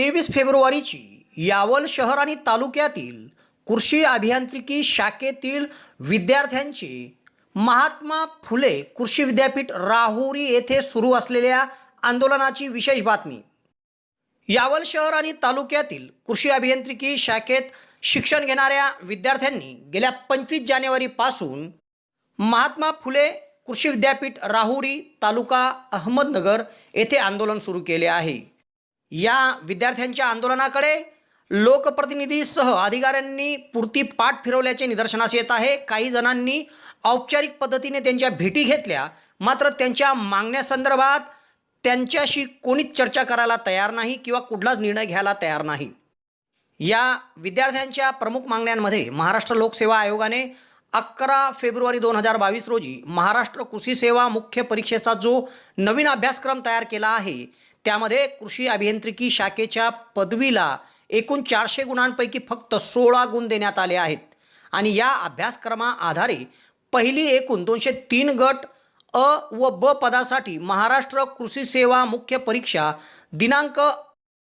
तेवीस फेब्रुवारीची यावल शहर आणि तालुक्यातील कृषी अभियांत्रिकी शाखेतील विद्यार्थ्यांची महात्मा फुले कृषी विद्यापीठ राहुरी येथे सुरू असलेल्या आंदोलनाची विशेष बातमी. यावल शहर आणि तालुक्यातील कृषी अभियांत्रिकी शाखेत शिक्षण घेणाऱ्या विद्यार्थ्यांनी गेल्या पंचवीस जानेवारीपासून महात्मा फुले कृषी विद्यापीठ राहुरी तालुका अहमदनगर येथे आंदोलन सुरू केले आहे. या विद्यार्थ्यांच्या आंदोलनाकडे लोकप्रतिनिधीसह अधिकाऱ्यांनी पुरती पाठ फिरवल्याचे निदर्शनास येत आहे. काही जणांनी औपचारिक पद्धतीने त्यांच्या भेटी घेतल्या. मात्र त्यांच्या मागण्यासंदर्भात त्यांच्याशी कोणीच चर्चा करायला तयार नाही किंवा कुठलाच निर्णय घ्यायला तयार नाही. या विद्यार्थ्यांच्या प्रमुख मागण्यांमध्ये महाराष्ट्र लोकसेवा आयोगाने अकरा फेब्रुवारी दोन हजार बावीस रोजी महाराष्ट्र कृषी सेवा मुख्य परीक्षेचा जो नवीन अभ्यासक्रम तयार केला आहे त्यामध्ये कृषी अभियांत्रिकी शाखेच्या पदवीला एकूण चारशे गुणांपैकी फक्त सोळा गुण देण्यात आले आहेत. आणि या अभ्यासक्रमा आधारे पहिली एकूण दोनशे तीन गट अ व ब पदासाठी महाराष्ट्र कृषी सेवा मुख्य परीक्षा दिनांक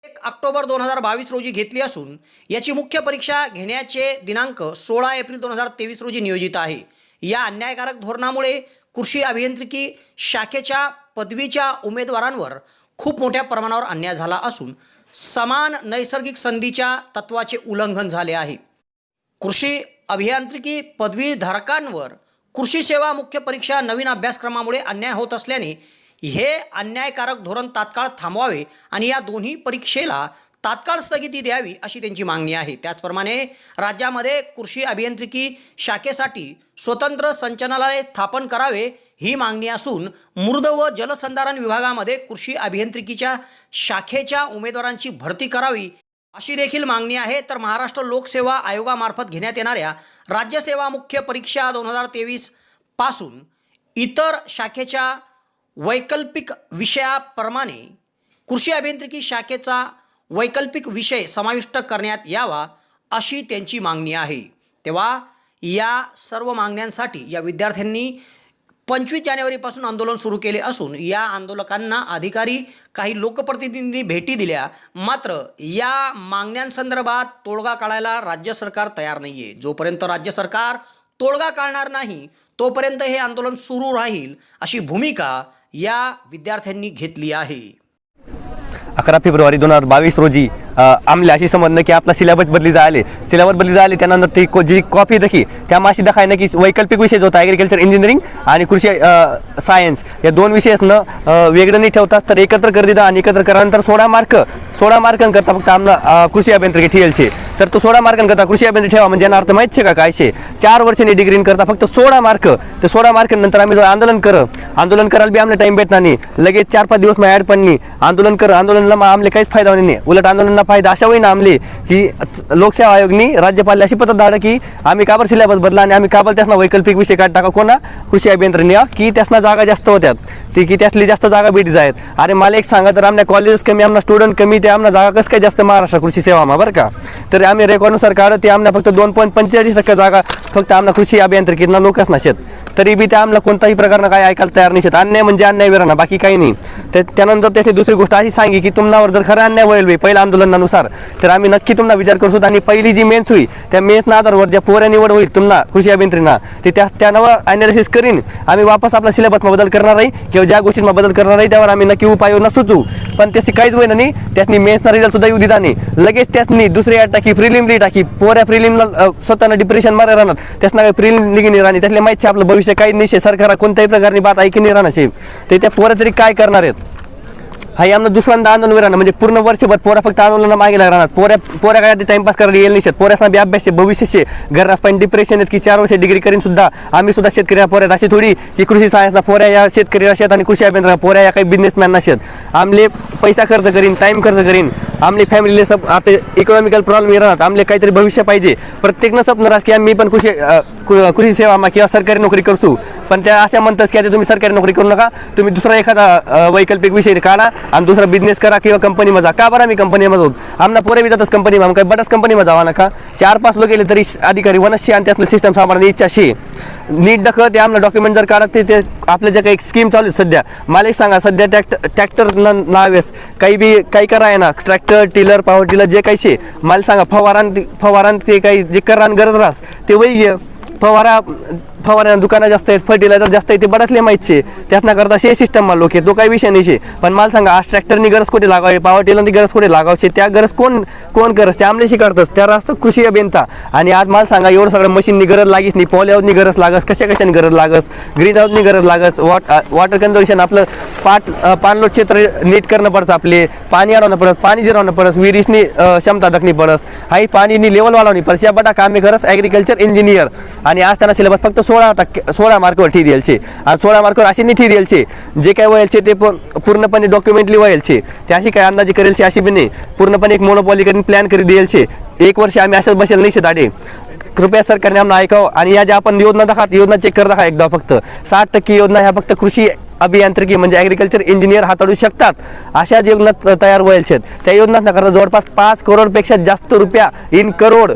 एक ऑक्टोबर दोन हजार बावीस रोजी घेतली असून याची मुख्य परीक्षा घेण्याचे दिनांक सोळा एप्रिल दोन हजार तेवीस रोजी नियोजित आहे. या अन्यायकारक धोरणामुळे कृषी अभियांत्रिकी शाखेच्या पदवीच्या उमेदवारांवर खूप मोठ्या प्रमाणावर अन्याय झाला असून समान नैसर्गिक संधीच्या तत्वाचे उल्लंघन झाले आहे. कृषी अभियांत्रिकी पदवीधारकांवर कृषी सेवा मुख्य परीक्षा नवीन अभ्यासक्रमामुळे अन्याय होत असल्याने हे अन्यायकारक धोरण तात्काळ थांबवावे आणि या दोन्ही परीक्षेला तात्काळ स्थगिती द्यावी अशी त्यांची मागणी आहे. त्याचप्रमाणे राज्यामध्ये कृषी अभियांत्रिकी शाखेसाठी स्वतंत्र संचालनालय स्थापन करावे ही मागणी असून मृद व जलसंधारण विभागामध्ये कृषी अभियांत्रिकीच्या शाखेच्या उमेदवारांची भरती करावी अशी देखील मागणी आहे. तर महाराष्ट्र लोकसेवा आयोगामार्फत घेण्यात येणाऱ्या राज्यसेवा मुख्य परीक्षा दोन हजार तेवीसपासून इतर शाखेच्या वैकल्पिक विषयाप्रमाणे कृषी अभियांत्रिकी शाखेचा वैकल्पिक विषय समाविष्ट करण्यात यावा अशी त्यांची मागणी आहे. तेव्हा या सर्व मागण्यांसाठी या विद्यार्थ्यांनी पंचवीस जानेवारीपासून आंदोलन सुरू केले असून या आंदोलकांना अधिकारी काही लोकप्रतिनिधींनी भेटी दिल्या. मात्र या मागण्यांसंदर्भात तोडगा काढायला राज्य सरकार तयार नाही आहे जोपर्यंत राज्य सरकार तोडगा काढणार नाही तोपर्यंत हे आंदोलन सुरू राहील अशी भूमिका या विद्यार्थ्यांनी घेतली आहे. अकरा फेब्रुवारी दोन हजार बावीस रोजी आमले अशी समजणं की आपला सिलेबस बदली झाले सिलेबस बदली झाले त्यानंतर ती को- जी कॉपी दखी त्या माशी दखाय ना की वैकल्पिक विषय जो होता ॲग्रिकल्चर इंजिनिअरिंग आणि कृषी सायन्स या दोन विषयसनं वेगळं नाही ठेवतात तर एकत्र कर दिदा आणि एकत्र करानंतर सोळा मार्क. सोळा मार्कांकरता फक्त आमला कृषी अभियांत्रिकी ठेलचे तर तो सोळा मार्कांकरता कृषी अभियांत्रिकी ठेवा म्हणजे अर्थ माहीत शे का काय शे चार वर्षांनी डिग्री करता फक्त सोळा मार्क तर सोळा मार्कानंतर आम्ही जो आंदोलन कर आंदोलन करायला बी आमला टाइम भेटणार नाही लगेच चार पाच दिवस मग ॲड पण नाही आंदोलन कर आंदोलनला मग आमले काहीच फायदा होणार नाही उलट आंदोलनाला फायदा अशा होईना आमले की लोकसेवा आयोगनी राज्यपाल अशी पद्धत धाडा की आम्ही काबर सिलेबस बदला आणि आम्ही काबर त्यासना वैकल्पिक विषय काढ टाका कोणा कृषी अभियंत्रण की त्यासना जागा जास्त होत्यात ती की त्यासली जास्त जागा भेटी जायत अरे मला एक सांगा तर आमच्या कॉलेजेस कमी आमना स्टुडंट कमी ते आमना जागा कसं काय जास्त महाराष्ट्र कृषी सेवामा बरं का? तर आम्ही रेकॉर्डनुसार काढत ते आमना फक्त दोन पॉईंट पंचेचाळीस टक्के जागा फक्त आमना कृषी अभियांत्रिकीतना लोकच शेत तरी बी त्या आम्हाला कोणताही प्रकारनं काय ऐकायला तयार नसेत अन्याय म्हणजे अन्याय विराणा बाकी काही नाही. तर त्यानंतर त्याची दुसरी गोष्ट अशी सांगी की तुम्हाला जर खरं अन्याय होईल पहिल्या आंदोलनानुसार तर आम्ही नक्की तुम्हाला विचार करू आणि पहिली जी मेन्स होईल त्या मेन्सना आधारवर ज्या पोऱ्या निवड होईल तुम्हाला कृषी अभियंत्रींना ते त्या त्यावर अनालिसिस करीन. आम्ही वापस आपला सिलेबसमध्ये बदल करणार आहे किंवा ज्या गोष्टींना बदल करणार आहे त्यावर आम्ही नक्की उपाययोजना सुचवू. पण त्याची काहीच होईना नाही त्यातनी मेन्सना रिझल्ट सुद्धा येऊ दिला नाही लगेच त्यातनी दुसरी ॲड टाकी प्रिलिमरी टाकी पोऱ्या प्रिलिमला स्वतःना डिप्रेशन मारे राहणार. त्यासना काही प्रिलिम निघी नाही राहणार. त्यातल्या माहिती आपलं भविष्य विषय काही नाही सरकार कोणत्याही प्रकारची बात ऐकी नाही राहणार साहेब ते त्या पोऱ्या तरी काय करणार आहेत? हा आमना दुसऱ्यांदा आंदोलन राहणार म्हणजे पूर्ण वर्षभर पोरा फक्त आंदोलन मागे राहणार पोऱ्या पोऱ्या काय टाइमपास करायला येईल नाही पोऱ्यासना बी अभ्यास भविष्याचे घरात पण डिप्रेशन आहेत की चार वर्ष डिग्री करीन सुद्धा आम्ही सुद्धा शेतकऱ्या पोऱ्यात. अशी थोडी की कृषी सायन्सला पोऱ्या या शेतकरी शेत आणि कृषी अभियंत्रण पोऱ्या या काही बिझनेसमॅन नसत आमले पैसा खर्च करीन टाईम खर्च करीन. आमले फॅमिलीले सब आता इकॉनॉमिकल प्रॉब्लेम राहणार आमले काहीतरी भविष्य पाहिजे. प्रत्येकनं स्वप्न राहत की आम्ही पण कृषी कृषी सेवा किंवा सरकारी नोकरी करतो पण त्या अशा म्हणतात की आता तुम्ही सरकारी नोकरी करू नका. तुम्ही दुसरा एखादा वैकल्पिक विषय काढा आणि दुसरा बिझनेस करा किंवा कंपनीमध्ये जा. का बरं आम्ही कंपनीमध्ये होत आमना पोरे बी जातच कंपनी काय बटाच कंपनीमध्ये जावा नका. चार पाच लोक गेले तरी अधिकारी वनसशी आणि त्यातलं सिस्टम सांभाळण्याची इच्छा शे नीट डक ते आम्हाला डॉक्युमेंट जर काढत ते ते आपलं जे काही स्कीम चालू आहे सध्या. मला एक सांगा सध्या ट्रॅक्टर ट्रॅक्टर नावेस काही बी काही करा आहे ना ट्रॅक्टर टिलर पॉवर टिलर जे काही शे मला सांगा फवारान फवारान ते काही जे करान गरज राहस ते वही फवारा फवारा दुकानं जास्त आहेत फर्टिलायझर जास्त आहे ते बऱ्याचले माहीत शे त्यातना करता शे सिस्टम मला लोक तो काही विषय नाही शे. पण मला सांगा आज ट्रॅक्टरनी गरज कुठे लागावी? पॉवर टिलरनी गरज कुठे लागावची त्या गरज कोण कोण गरज ते आमले करतस. त्या रास्त कृषी अभियंता आणि आज मला सांगा एवढं सगळं मशीननी गरज लागीस नाही पॉल हाऊसनी गरज लागस कशा कशाने गरज लागस? ग्रीन हाऊसनी गरज लागस वॉट वॉटर कन्झर्वेशन आपलं पाट पाणलोट क्षेत्र नीट करणं पडतं आपले पाणी अडवणं पडस पाणी जिरवणं पडस विहिरीसनी क्षमता दखणी पडस. हाई पाणीनी लेवल वाढवणी पडस. या बटा कामे करस ॲग्रिकल्चर इंजिनियर आणि आज त्यांना सिलेबस फक्त सोळा टक्के सोळा मार्कवर ठी द्यायचे आणि सोळा मार्कवर अशी नाही ठी द्यायचे जे काय वयाचे ते पण पूर्णपणे डॉक्युमेंटली वयाचे ते अशी काय अंदाजे करेलचे अशी बी नाही. पूर्णपणे एक मोनोपॉली करून प्लॅन करी द्यायचे एक वर्ष आम्ही असंच बसेल नाही शेताडे कृपया सरकारने आम्हाला ऐकावं. आणि या ज्या आपण योजना दाखवत योजना चेक कर दाखवा एकदा फक्त साठ टक्के योजना ह्या फक्त कृषी अभियांत्रिकी म्हणजे ॲग्रिकल्चर इंजिनियर हाताळू शकतात. अशा ज्या योजना तयार व्हायच्या आहेत त्या योजना करता जवळपास पाच करोडपेक्षा जास्त रुपया इन करोड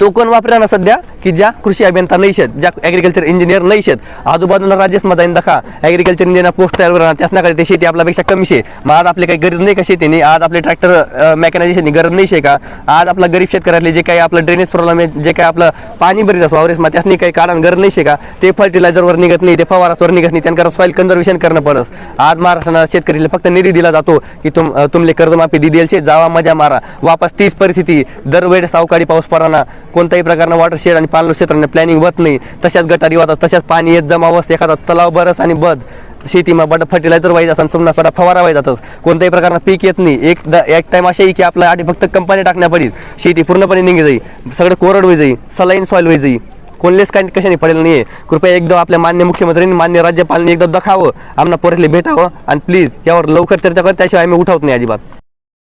तो कोण वापरा ना सध्या? की ज्या कृषी अभियंता नाही शेत ज्या ॲग्रिकल्चर इंजिनियर नाही शेत. आजूबाजूला राज्यात जाईन दखा. ॲग्रिकल्चर इंजिनियर पोस्ट तयार करणार त्याचनाकडे ते शेती आपल्यापेक्षा कमी शे. मग आज आपली काही गरज नाही का शेतीने? आज आपले ट्रॅक्टर मेकॅनायझेशननी गरज नाही शे का? आज आपला गरीब शेतकऱ्यातले जे काही आपलं ड्रेनेज प्रॉब्लेम आहे जे काही आपलं पाणी बरीच असं वावरेस मग त्यासनी काही कारण गरज नाही शे का? ते फर्टिलायझरवर निघत नाही ते फवारासवर निघत नाही. त्यांना सॉईल कन्झर्वेशन करणं पडस. आज महाराष्ट्राला शेतकरीला फक्त निधी दिला जातो की तुम तुमले कर्जमाफी दिली शे. जावा मजा मारा. वापस तीच परिस्थिती. दरवेळेस सावकाळी पाऊस पडाना कोणत्याही प्रकारनं वॉटर शेड आणि पाणलोट क्षेत्रांना प्लॅनिंग होत नाही. तशाच गटारी वाहतात तशाच पाणी येत जमावस एखादा तलाव बरस आणि बज. शेतीमा बट फर्टिलायझर वाईज असं चुमना पडा फवारा वाईज जातच कोणत्याही प्रकारनं पीक येत नाही. एक द एक टाइम असे की आपल्या आधी फक्त कंपनी टाकण्यापरी शेती पूर्णपणे निघे जाई. सगळं कोरड होई जाई. सलाईन सॉईल होई जाई. कोणलेच काही कशाने पडेल नाही कृपया एकदा आपल्या मान्य मुख्यमंत्र्यांनी मान्य राज्यपालांनी एकदा दखावं. आम्हाला पोरेले भेटावं. आणि प्लीज यावर लवकर चर्चा कर त्याशिवाय आम्ही उठवत नाही अजिबात.